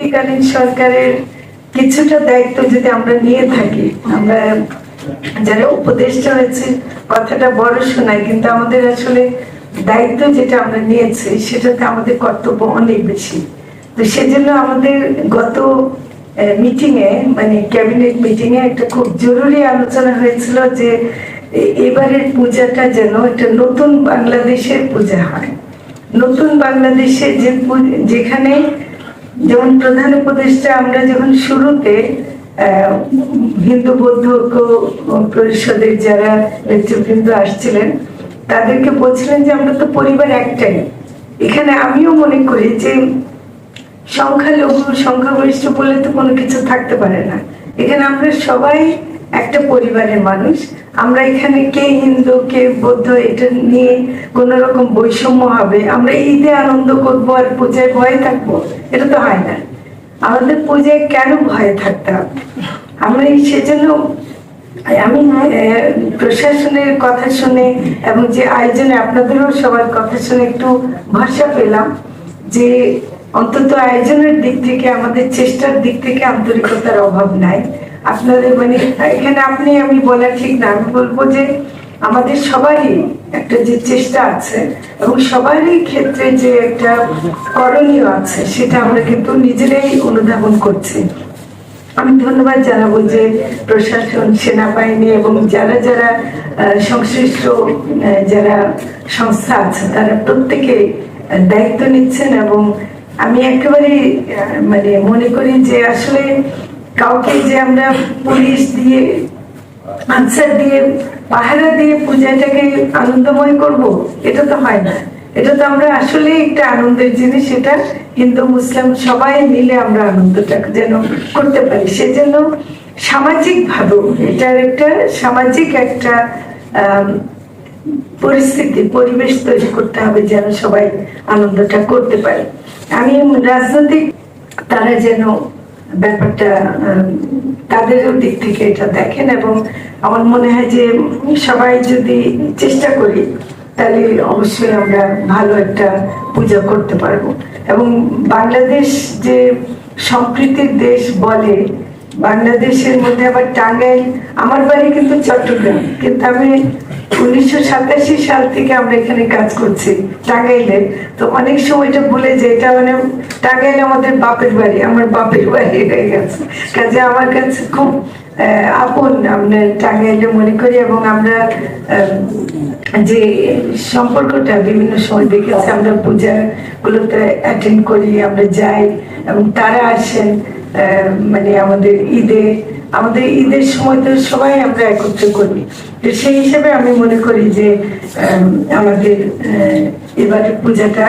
অন্তর্বর্তীকালীন সরকারের কিছুটা দায়িত্ব যদি আমরা নিয়ে থাকি, আমরা যারা উপদেষ্টা হয়েছে, কথাটা বড় শোনায়, কিন্তু আমাদের আসলে দায়িত্ব যেটা আমরা নিয়েছি, সেটাতে আমাদের কর্তব্য অনেক বেশি। তো সেজন্য আমাদের গত মিটিং এ মানে ক্যাবিনেট মিটিং এ একটা খুব জরুরি আলোচনা হয়েছিল যে এবারের পূজাটা যেন একটা নতুন বাংলাদেশের পূজা হয়। নতুন বাংলাদেশে যে যেখানে যেমন প্রধান উপদেষ্টা আমরা যখন শুরুতে হিন্দু বৌদ্ধ ঐক্য পরিষদের যারা নেতৃবৃন্দ আসছিলেন, তাদেরকে বলছিলেন যে আমরা তো পরিবার একটাই। এখানে আমিও মনে করি যে সংখ্যালঘু, সংখ্যাগরিষ্ঠ বলে তো কোনো কিছু থাকতে পারে না। এখানে আমরা সবাই একটা পরিবারের মানুষ। আমরা এখানে কে হিন্দু, কে বৌদ্ধ, এটা নিয়ে কোন রকম বৈষম্য হবে। আমরা ঈদে আনন্দ করব আর পূজায় ভয়ে থাকব, এটা তো হয় না। আমাদের পূজায় কেন ভয়ে থাকতে হবে? আমরা সেজন্য, আমি প্রশাসনের কথা শুনে এবং যে আয়োজনে আপনাদেরও সবার কথা শুনে একটু ভরসা পেলাম যে অন্তত আয়োজনের দিক থেকে, আমাদের চেষ্টার দিক থেকে আন্তরিকতার অভাব নাই। আপনাদের মানে এখানে আপনি, আমি বলা ঠিক না, আমি বলব যে আমাদের সবারই একটা যে চেষ্টা আছে এবং সবারই ক্ষেত্রে যে একটা করণীয় আছে, সেটা আমরা কিন্তু নিজেরাই অনুধাবন করছি। আমি ধন্যবাদ জানাব যে প্রশাসন, সেনাবাহিনী এবং যারা যারা সংশ্লিষ্ট যারা সংস্থা আছে, তারা প্রত্যেকে দায়িত্ব নিচ্ছেন এবং আমি একেবারে মানে মনে করি যে আসলে কাউকে যে আমরা পুলিশ দিয়ে, আনসার দিয়ে, পাহারা দিয়ে পূজাটাকে আনন্দময় করব, এটা তো হয় না। এটা তো আমরা আসলে একটা আনন্দের জিনিস, সেটা হিন্দু, মুসলিম সবাই মিলে আমরা আনন্দটা যেন করতে পারি। সেজন্য সামাজিক ভাবে, এটার একটা সামাজিক একটা পরিস্থিতি, পরিবেশ তৈরি করতে হবে যেন সবাই আনন্দটা করতে পারে। আমি রাজনৈতিক, তারা যেন ব্যাপারটা তাদেরও দিক থেকে এটা দেখেন এবং আমার মনে হয় যে সবাই যদি চেষ্টা করি, তাহলে অবশ্যই আমরা ভালো একটা পূজা করতে পারব। এবং বাংলাদেশ যে সম্প্রীতির দেশ বলে বাংলাদেশের মধ্যে আবার টাঙ্গাইল, আমার বাড়ি কিন্তু চট্টগ্রাম। কিন্তু আমি উনিশশো সাতাশি সাল থেকে আমরা এখানে কাজ করছি টাঙ্গাইলে। তো অনেক সময় এটা ভুলে যে এটা মানে টাঙ্গাইল আমাদের বাপের বাড়ি, আমার বাপের বাড়ি হয়ে গেছে। কাজে আমার কাছে খুব আপন আমরা টাঙ্গাইলে মনে করি এবং আমরা যে সম্পর্কটা বিভিন্ন সময় দেখেছি, আমরা পূজা গুলোতে অ্যাটেন্ড করি, আমরা যাই এবং তারা আসেন। মানে আমাদের ঈদে, আমাদের ঈদের সময় তো সবাই আমরা একত্র করি। তো সেই হিসেবে আমি মনে করি যে আমাদের এবারে পূজাটা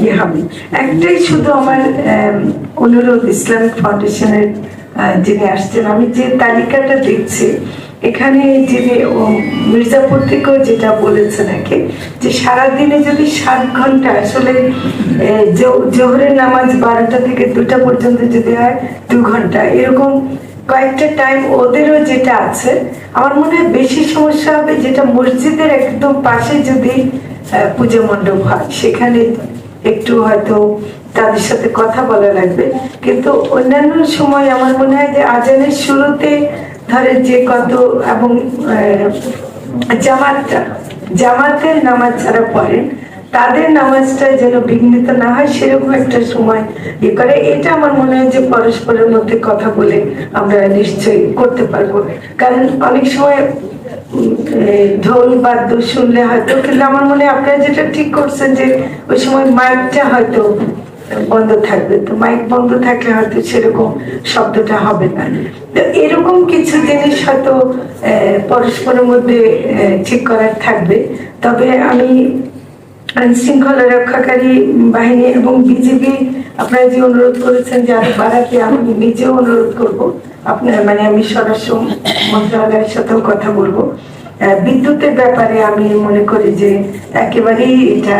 ইয়ে হবে। একটাই শুধু আমার অনুরোধ ইসলামিক ফাউন্ডেশনের যিনি আসছেন, আমি যে তালিকাটা দেখছি এখানে যিনি, ও মির্জাপুর থেকেও যেটা বলেছে নাকি, যে সারাদিনে যদি সাত ঘণ্টা, আসলে জোহরের নামাজ বারোটা থেকে দুটা পর্যন্ত যদি হয়, দু ঘণ্টা। এরকম কয়েকটা টাইম ওদেরও যেটা আছে, আমার মনে হয় বেশি সমস্যা হবে যেটা মসজিদের একদম পাশে যদি পুজো মণ্ডপ হয়, সেখানে একটু হয়তো তাদের সাথে কথা বলা লাগবে। কিন্তু অন্যান্য সময় আমার মনে হয় যে আজানের শুরুতে ধরে যে কত এবং জামাতটা, জামাতের নামাজ যারা পড়েন তাদের নামাজটা যেন বিঘ্নিত না হয়, সেরকম একটা সময় ইয়ে করে। এটা আমার মনে হয় যে পরস্পরের মধ্যে কথা বলে আমরা নিশ্চয়ই করতে পারব। কারণ অনেক সময় ঢোল বাদ্য শুনলে হয়তো, কিন্তু আমার মনে হয় আপনারা যেটা ঠিক করছেন যে ওই সময় মাইকটা হয়তো বন্ধ থাকবে। তো মাইক বন্ধ থাকলে হয়তো সেরকম শব্দটা হবে না। এরকম কিছু জিনিস হয়তো পরস্পরের মধ্যে ঠিক করার থাকবে। তবে আমি শৃঙ্খলা রক্ষাকারী বাহিনী এবং বিজেপি আপনারা যে অনুরোধ করেছেন যে আরও বাড়াতে, আমি নিজেও অনুরোধ করব। আপনার মানে আমি স্বরাষ্ট্র মন্ত্রণালয়ের সাথেও কথা বলব। বিদ্যুতের ব্যাপারে আমি মনে করি যে একেবারেই এটা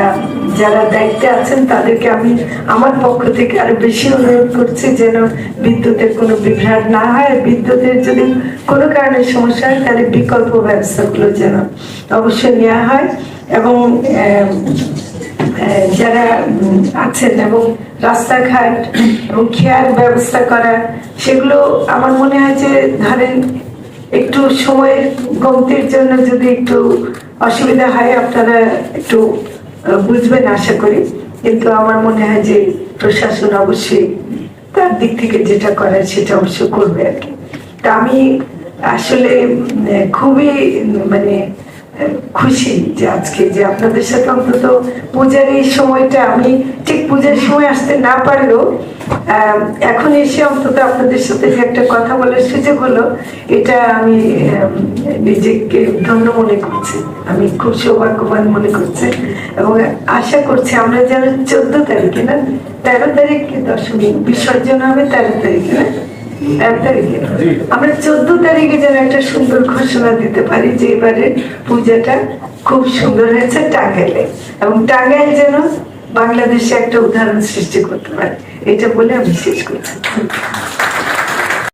যারা দায়িত্বে আছেন, তাদেরকে আমি আমার পক্ষ থেকে আরও বেশি অনুরোধ করছি যেন বিদ্যুতের কোনো বিভ্রাট না হয়। বিদ্যুতের যদি কোনো কারণে সমস্যা হয়, তাহলে বিকল্প ব্যবস্থাগুলো যেন অবশ্যই নেওয়া হয় এবং যারা আছেন এবং রাস্তাঘাট এবং খেয়ার ব্যবস্থা করা, সেগুলো আমার মনে হয় যে ধরেন একটু সময়ের কমতির জন্য যদি একটু অসুবিধা হয়, আপনারা একটু বুঝবেন আশা করি। কিন্তু আমার মনে হয় যে প্রশাসন অবশ্যই তার দিক থেকে যেটা করার সেটা অবশ্য করবে আর কি। তা আমি আসলে খুবই মানে খুশি যে আজকে যে আপনাদের সাথে অন্তত পূজার এই সময়টা আমি ঠিক পূজার সময় আসতে না পারলেও এখন এসে অন্তত আপনাদের সাথে যে একটা কথা বলার সুযোগ হলো, এটা আমি নিজেকে ধন্য মনে করছি। আমি খুব সৌভাগ্যবান মনে করছি। এবং আশা করছি আমরা যেন চোদ্দ তারিখে না তেরো তারিখে দশমী বিসর্জন হবে তেরো তারিখে না? তেরো তারিখে। আমরা চোদ্দ তারিখে যেন একটা সুন্দর ঘোষণা দিতে পারি যে এবারে পূজাটা খুব সুন্দর হয়েছে টাঙ্গাইলে। এবং টাঙ্গাইল যেন বাংলাদেশে একটা উদাহরণ সৃষ্টি করতে পারে। এটা বলে আমি শেষ করছি।